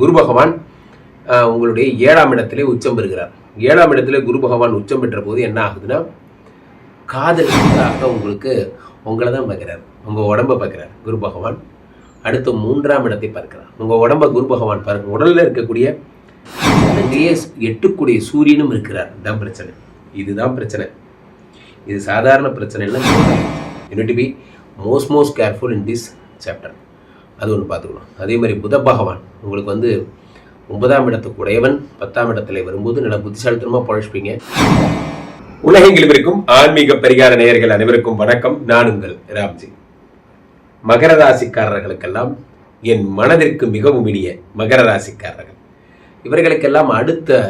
குரு பகவான் உங்களுடைய ஏழாம் இடத்திலே உச்சம் பெறுகிறார். ஏழாம் இடத்திலே குரு பகவான் உச்சம் பெற்ற போது என்ன ஆகுதுன்னா காதலுக்காக உங்களுக்கு உங்களை தான் பார்க்குறார். உங்கள் உடம்பை பார்க்குறார் குரு பகவான். அடுத்து மூன்றாம் இடத்தை பார்க்கிறார். உங்கள் உடம்பை குரு பகவான் பார்க்க உடலில் இருக்கக்கூடிய அங்கேயே எட்டுக்கூடிய சூரியனும் இருக்கிறார். இதுதான் பிரச்சனை. இதுதான் பிரச்சனை. இது சாதாரண பிரச்சனை இல்லை you need be most most careful in this chapter அது ஒன்று பார்த்துக்கணும். அதே மாதிரி புத பகவான் உங்களுக்கு வந்து ஒன்பதாம் இடத்துக்கு உடையவன் பத்தாம் இடத்துல வரும்போது நல்ல புத்திசாலித்தனமாக பழச்சிப்பீங்க உலகெங்கிலும் இருக்கும் ஆன்மீக பரிகார நேயர்கள் அனைவருக்கும் வணக்கம். நான் உங்கள் ராம்ஜி. மகர ராசிக்காரர்களுக்கெல்லாம் என் மனதிற்கு மிகவும் இனிய மகர ராசிக்காரர்கள். இவர்களுக்கெல்லாம் அடுத்த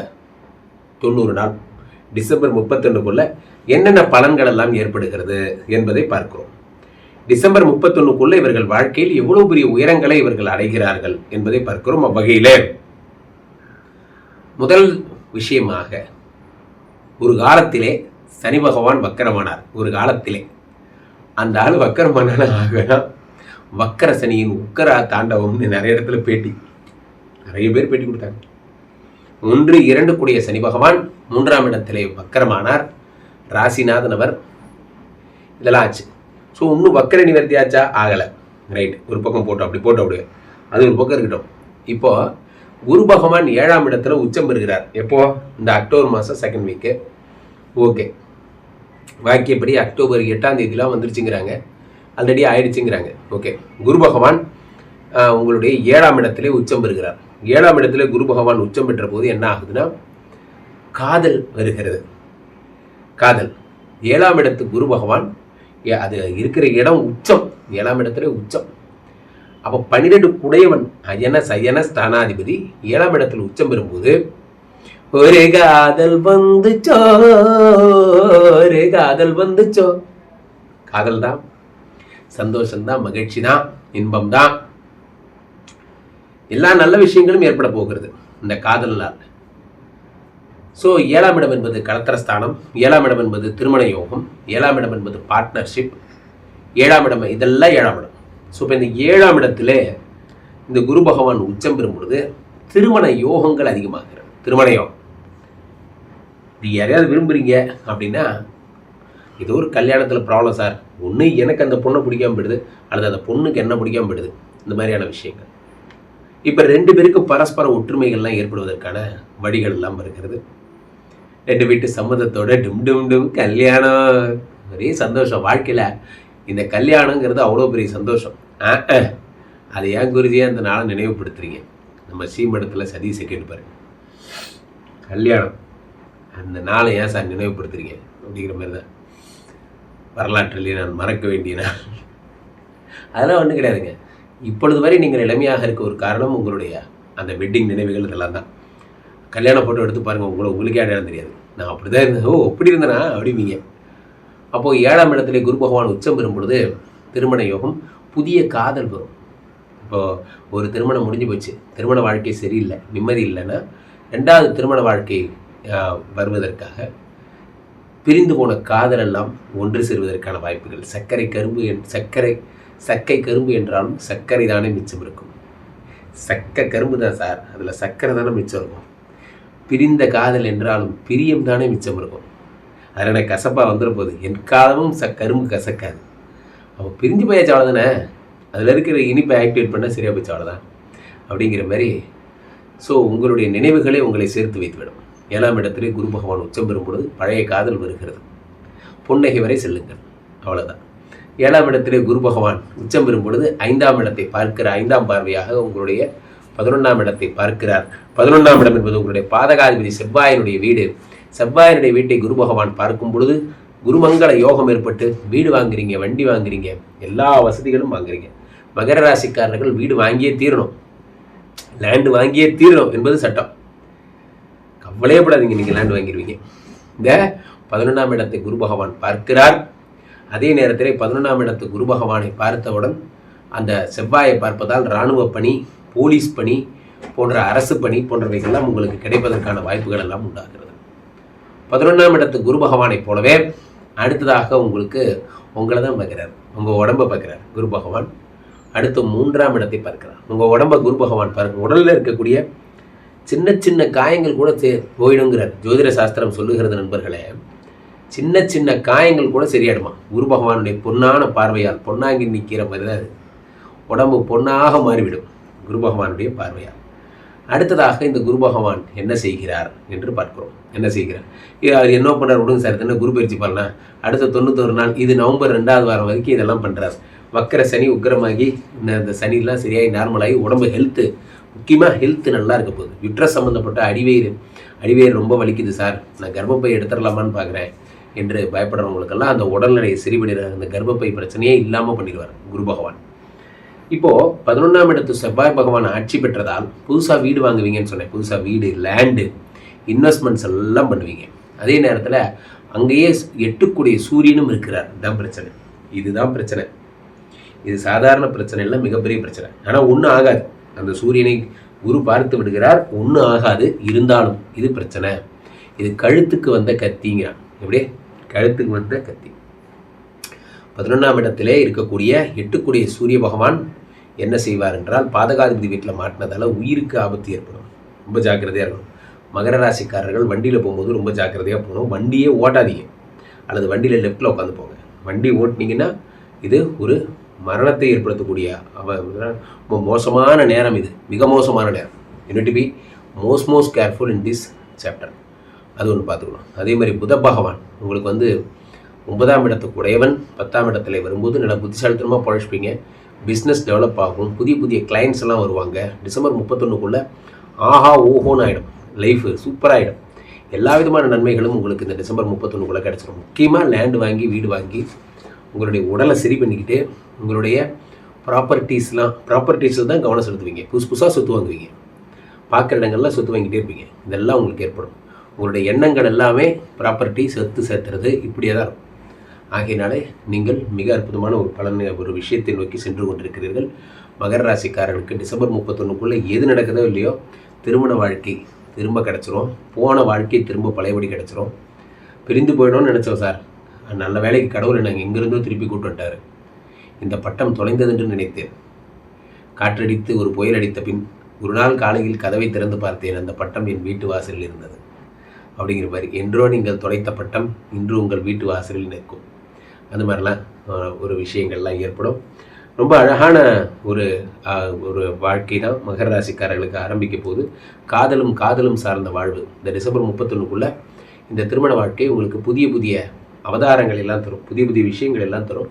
தொண்ணூறு நாள் டிசம்பர் முப்பத்தொன்னுக்குள்ள என்னென்ன பலன்கள் எல்லாம் ஏற்படுகிறது என்பதை பார்க்கிறோம். டிசம்பர் முப்பத்தொன்னுக்குள்ள இவர்கள் வாழ்க்கையில் எவ்வளவு பெரிய உயரங்களை இவர்கள் அடைகிறார்கள் என்பதை பார்க்கிறோம் அவ்வகையிலே. முதல் விஷயமாக ஒரு காலத்திலே சனி பகவான் வக்கரமானார். ஒரு காலத்திலே. அந்த ஆள் வக்கரமான ஆகனா வக்கர சனியின் உக்கர தாண்டவம்னு நிறைய இடத்துல பேட்டி. நிறைய பேர் பேட்டி கொடுத்தாங்க. ஒன்று இரண்டு கூடிய சனி பகவான் மூன்றாம் இடத்திலே வக்கரமானார். ராசிநாதன் அவர். இதெல்லாம் ஆச்சு. ஸோ இன்னும் வக்கர நிவர்த்தி ஆச்சா? ஆகலை. ரைட் ஒரு பக்கம் போட்டோம் அப்படி போட்டோம் அப்படியே. அது ஒரு பக்கம் இருக்கட்டும். இப்போ குரு பகவான் ஏழாம் இடத்துல உச்சம் பெறுகிறார். எப்போ? இந்த அக்டோபர் மாதம் செகண்ட் வீக்கு ஓகே வாக்கியப்படி அக்டோபர் எட்டாம் தேதியெலாம் வந்துருச்சுங்கிறாங்க. ஆல்ரெடி ஆயிடுச்சுங்கிறாங்க. ஓகே குரு பகவான் உங்களுடைய ஏழாம் இடத்திலே உச்சம் பெறுகிறார். ஏழாம் இடத்துல குரு பகவான் உச்சம் பெற்ற போது என்ன ஆகுதுன்னா காதல் வருகிறது. காதல். ஏழாம் இடத்து குரு பகவான் அது இருக்கிற இடம் உச்சம் ஏழாம் இடத்துல உச்சம். அப்போ பன்னிரெண்டு குடையவன் அயன சயன ஸ்தானாதிபதி ஏழாம் இடத்துல உச்சம் பெறும்போது ஒரு காதல் வந்துச்சோ ஒரு காதல் வந்துச்சோ காதல் தான் சந்தோஷம்தான் மகிழ்ச்சி தான் இன்பம் தான் எல்லா நல்ல விஷயங்களும் ஏற்பட போகிறது. இந்த காதலால் ஸோ ஏழாம் இடம் என்பது கலத்திரஸ்தானம் ஏழாம் இடம் என்பது திருமண யோகம் ஏழாம் இடம் என்பது பார்ட்னர்ஷிப் ஏழாம் இடம் இதெல்லாம் ஏழாம் இடம். ஸோ இப்போ இந்த ஏழாம் இடத்துல இந்த குரு பகவான் உச்சம் பெறும் பொழுது திருமண யோகங்கள் அதிகமாகிறது. திருமண யோகம். இது யாரையாவது விரும்புகிறீங்க அப்படின்னா ஏதோ ஒரு கல்யாணத்தில் ப்ராப்ளம் சார் ஒன்று எனக்கு அந்த பொண்ணை பிடிக்காம போயிடுது அல்லது அந்த பொண்ணுக்கு என்ன பிடிக்காம போயிடுது இந்த மாதிரியான விஷயங்கள். இப்போ ரெண்டு பேருக்கும் பரஸ்பர ஒற்றுமைகள்லாம் ஏற்படுவதற்கான வழிகள் எல்லாம் இருக்கிறது. ரெண்டு வீட்டு சம்மதத்தோட டும் டும் டும் கல்யாணம். ஒரே சந்தோஷம் வாழ்க்கையில். இந்த கல்யாணங்கிறது அவ்வளோ பெரிய சந்தோஷம். ஆ அது ஏன் குருஜியே அந்த நாளை நினைவுபடுத்துறீங்க? நம்ம சீமடத்தில் சதீஷை கேட்டுப்பாரு கல்யாணம். அந்த நாளை ஏன் சார் நினைவுபடுத்துறீங்க? அப்படிங்கிற மாதிரி தான். வரலாற்றிலே நான் மறக்க வேண்டிய நாள். அதெல்லாம் ஒன்றும் கிடையாதுங்க. இப்பொழுது வரை நீங்கள் இளமையாக இருக்க ஒரு காரணம் உங்களுடைய அந்த வெட்டிங் நினைவுகள் இதெல்லாம் தான். கல்யாண ஃபோட்டோ எடுத்து பாருங்கள் உங்களை உங்களுக்கே அடையாளம் தெரியாது. நான் அப்படி தான் இருந்தேன். ஓ அப்படி இருந்தேனா? அப்படிவீங்க அப்போது ஏழாம் இடத்துல குரு பகவான் உச்சம் பெறும் பொழுது திருமண யோகம் புதிய காதல் வரும். இப்போது ஒரு திருமணம் முடிஞ்சு போச்சு. திருமண வாழ்க்கை சரியில்லை நிம்மதி இல்லைன்னா ரெண்டாவது திருமண வாழ்க்கை வருவதற்காக பிரிந்து போன காதல் எல்லாம் ஒன்று சேருவதற்கான வாய்ப்புகள். சர்க்கரை கரும்பு என் சர்க்கரை சக்கை கரும்பு என்றாலும் சர்க்கரை தானே மிச்சம் இருக்கும். சக்க கரும்பு தான் சார். அதில் சர்க்கரை தானே மிச்சம் இருக்கும். பிரிந்த காதல் என்றாலும் பிரியம் தானே மிச்சம் இருக்கும். அதில் எனக்கு கசப்பாக வந்துட போகுது என் காலமும் ச கரும்பு கசக்காது. அவன் பிரிஞ்சு போயாச்சு அவ்வளோதானே அதில் இருக்கிற இனிப்பை ஆக்டிவேட் பண்ணால் சரியாக போச்சு அவ்வளோதான் அப்படிங்கிற மாதிரி ஸோ உங்களுடைய நினைவுகளே உங்களை சேர்த்து வைத்துவிடும். ஏழாம் இடத்திலே குரு பகவான் உச்சம் பெறும் பொழுது பழைய காதல் வருகிறது. புன்னகை வரை செல்லுங்கள். அவ்வளோதான் ஏழாம் இடத்திலே குரு பகவான் உச்சம் பெறும் பொழுது ஐந்தாம் இடத்தை பார்க்கிற ஐந்தாம் பார்வையாக உங்களுடைய பதினொன்றாம் இடத்தை பார்க்கிறார். பதினொன்றாம் இடம் என்பது உங்களுடைய பாதகாதிபதி செவ்வாயினுடைய வீடு. செவ்வாயினுடைய வீட்டை குரு பகவான் பார்க்கும் பொழுது குருமங்கள யோகம் ஏற்பட்டு வீடு வாங்குறீங்க வண்டி வாங்குறீங்க எல்லா வசதிகளும் வாங்குறீங்க. மகர ராசிக்காரர்கள் வீடு வாங்கியே தீரணும். லேண்டு வாங்கியே தீரணும் என்பது சட்டம். கவலையப்படாதீங்க நீங்கள் லேண்ட் வாங்கிடுவீங்க இந்த பதினொன்றாம் இடத்தை குரு பகவான் பார்க்கிறார். அதே நேரத்தில் பதினொன்றாம் இடத்து குரு பகவானை பார்த்தவுடன் அந்த செவ்வாயை பார்ப்பதால் இராணுவ பணி போலீஸ் பணி போன்ற அரசு பணி போன்றவைகள்லாம் உங்களுக்கு கிடைப்பதற்கான வாய்ப்புகள் எல்லாம் உண்டாகிறது. பதினொன்றாம் இடத்து குரு பகவானைப் போலவே அடுத்ததாக உங்களுக்கு உங்களை தான் பார்க்குறார். உங்கள் உடம்பை பார்க்குறார் குரு பகவான். அடுத்து மூன்றாம் இடத்தை பார்க்கிறார். உங்கள் உடம்பை குரு பகவான் பார்க்க உடலில் இருக்கக்கூடிய சின்ன சின்ன காயங்கள் கூட சே போயிடுங்கிறார். ஜோதிட சாஸ்திரம் சொல்லுகிறது நண்பர்களே சின்ன சின்ன காயங்கள் கூட சரியாயிடுமா? குரு பகவானுடைய பொன்னான பார்வையால் பொன்னாங்கி நிற்கிற மாதிரி தான் அது. உடம்பு பொன்னாக மாறிவிடும். குரு பகவானுடைய பார்வையால். அடுத்ததாக இந்த குரு பகவான் என்ன செய்கிறார் என்று பார்க்கிறோம். என்ன செய்கிறார்? அவர் என்ன பண்ணுறார் விடுங்க சார் என்ன குரு பயிற்சி பண்ணலாம் அடுத்த தொண்ணூத்தொரு நாள் இது நவம்பர் ரெண்டாவது வாரம் வரைக்கும் இதெல்லாம் பண்ணுறார் வக்கர சனி உக்கிரமாகி இந்த சனிலாம் சரியாகி நார்மலாகி உடம்பு ஹெல்த்து முக்கியமாக ஹெல்த்து நல்லா இருக்க போகுது. யுட்ரஸ் சம்மந்தப்பட்ட அடிவயிறு அடிவயிறு ரொம்ப வலிக்குது சார். நான் கர்ப்பப்பை எடுத்துடலாமான்னு பார்க்குறேன் என்று பயப்படுறவங்களுக்கெல்லாம் அந்த உடல்நிலையை சரி அந்த கர்ப்பப்பை பிரச்சனையே இல்லாமல் பண்ணிடுவார் குரு பகவான் இப்போ பதினொன்றாம் இடத்து செவ்வாய் பகவான் ஆட்சி பெற்றதால் புதுசாக வீடு வாங்குவீங்கன்னு சொன்னேன். புதுசாக வீடு லேண்டு இன்வெஸ்ட்மெண்ட்ஸ் எல்லாம் பண்ணுவீங்க. அதே நேரத்தில் அங்கேயே எட்டுக்கூடிய சூரியனும் இருக்கிறார். இதுதான் பிரச்சனை. இதுதான் பிரச்சனை. இது சாதாரண பிரச்சனை இல்லை மிகப்பெரிய பிரச்சனை. ஆனால் ஒன்றும் ஆகாது. அந்த சூரியனை குரு பார்த்து விடுகிறார். ஒன்றும் ஆகாது. இருந்தாலும் இது பிரச்சனை. இது கழுத்துக்கு வந்த கத்திங்கிறான். எப்படியே? கழுத்துக்கு வந்த கத்தி. பதினொன்றாம் இடத்திலே இருக்கக்கூடிய எட்டுக்குடைய சூரிய பகவான் என்ன செய்வார் என்றால் பாதகாதிபதி வீட்டில் மாட்டினதால் உயிருக்கு ஆபத்து ஏற்படும். ரொம்ப ஜாக்கிரதையாக இருக்கணும். மகர ராசிக்காரர்கள் வண்டியில் போகும்போது ரொம்ப ஜாக்கிரதையாக போகணும். வண்டியே ஓட்டாதீங்க. அல்லது வண்டியில் லெஃப்ட்டில் உட்காந்து போங்க. வண்டி ஓட்டினீங்கன்னா இது ஒரு மரணத்தை ஏற்படுத்தக்கூடிய அவ ரொம்ப மோசமான நேரம் இது. மிக மோசமான நேரம். You need be most most careful in this chapter அது ஒன்று பார்த்துக்கணும். அதே மாதிரி புத பகவான் உங்களுக்கு வந்து ஒன்பதாம் இடத்துக்கு உடையவன் பத்தாம் இடத்துல வரும்போது நல்லா புத்திசாலித்தனமாக பழச்சிப்பீங்க பிஸ்னஸ் டெவலப் ஆகும். புதிய புதிய கிளைண்ட்ஸ் எல்லாம் வருவாங்க. டிசம்பர் முப்பத்தொன்றுக்குள்ளே ஆஹா ஓஹோன்னு ஆகிடும் லைஃபு சூப்பராகிடும் எல்லா விதமான நன்மைகளும் உங்களுக்கு இந்த டிசம்பர் முப்பத்தொன்றுக்குள்ளே கிடச்சிடும் முக்கியமாக லேண்டு வாங்கி வீடு வாங்கி உங்களுடைய உடலை சரி பண்ணிக்கிட்டு உங்களுடைய ப்ராப்பர்ட்டிஸ்லாம் ப்ராப்பர்ட்டிஸில் தான் கவனம் செலுத்துவீங்க. புதுசு புதுசாக சொத்து வாங்குவீங்க. பார்க்குற இடங்கள்லாம் சொத்து வாங்கிட்டே இருப்பீங்க. இதெல்லாம் உங்களுக்கு ஏற்படும். உங்களுடைய எண்ணங்கள் எல்லாமே ப்ராப்பர்ட்டி சொத்து சேர்த்துறது இப்படியே தான் இருக்கும். ஆகையினாலே நீங்கள் மிக அற்புதமான ஒரு பலன் ஒரு விஷயத்தை நோக்கி சென்று கொண்டிருக்கிறீர்கள். மகர ராசிக்காரர்களுக்கு டிசம்பர் முப்பத்தொன்னுக்குள்ளே எது நடக்குதோ இல்லையோ திருமண வாழ்க்கை திரும்ப கிடச்சிரும். போன வாழ்க்கை திரும்ப பழையபடி கிடச்சிரும். பிரிந்து போயிடணும்னு நினச்சோம் சார். நல்ல வேலைக்கு கடவுளை நாங்கள் எங்கேருந்தோ திருப்பி கூட்டு வந்துட்டார். இந்த பட்டம் தொலைந்ததென்று நினைத்தேன். காற்றடித்து ஒரு புயல் அடித்த பின் ஒரு நாள் காலையில் கதவை திறந்து பார்த்தேன். அந்த பட்டம் என் வீட்டு வாசலில் இருந்தது. அப்படிங்கிற மாதிரி என்றோ நீங்கள் தொலைத்த பட்டம் இன்று உங்கள் வீட்டு வாசலில் நிற்கும். அந்த மாதிரிலாம் ஒரு விஷயங்கள்லாம் ஏற்படும். ரொம்ப அழகான ஒரு ஒரு வாழ்க்கை தான் மகர ராசிக்காரர்களுக்கு ஆரம்பிக்க போது காதலும் காதலும் சார்ந்த வாழ்வு. இந்த டிசம்பர் முப்பத்தொன்னுக்குள்ளே இந்த திருமண வாழ்க்கை உங்களுக்கு புதிய புதிய அவதாரங்கள் எல்லாம் தரும் புதிய புதிய விஷயங்கள் எல்லாம் தரும்.